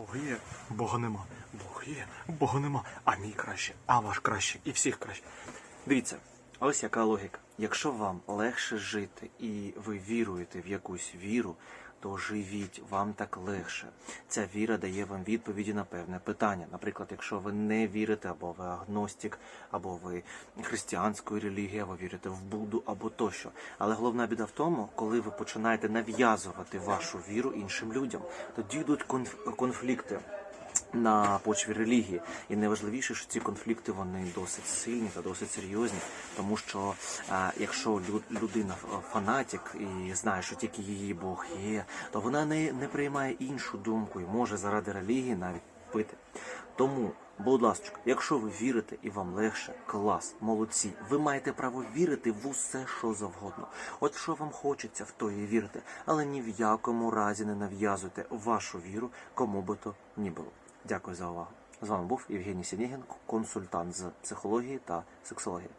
Бог є, Бога нема. Бог є, Бога нема. А мій краще, а ваш краще, і всіх краще. Дивіться, ось яка логіка. Якщо вам легше жити і ви віруєте в якусь віру, то живіть, вам так легше. Ця віра дає вам відповіді на певне питання. Наприклад, якщо ви не вірите, або ви агностик, або ви християнської релігії, або вірите в Будду, або тощо. Але головна біда в тому, коли ви починаєте нав'язувати вашу віру іншим людям, тоді йдуть конф- конфлікти на почві релігії. І найважливіше, що ці конфлікти вони досить сильні та досить серйозні, тому що а, якщо лю- людина фанатик і знає, що тільки її Бог є, то вона не, не приймає іншу думку і може заради релігії навіть пити. Тому, будь ласка, якщо ви вірите і вам легше, клас, молодці. Ви маєте право вірити в усе, що завгодно. От що вам хочеться, в то і вірите, але ні в якому разі не нав'язуйте вашу віру, кому би то ні було. Дякую за увагу. З вами був Євгеній Сінігін, консультант з психології та сексології.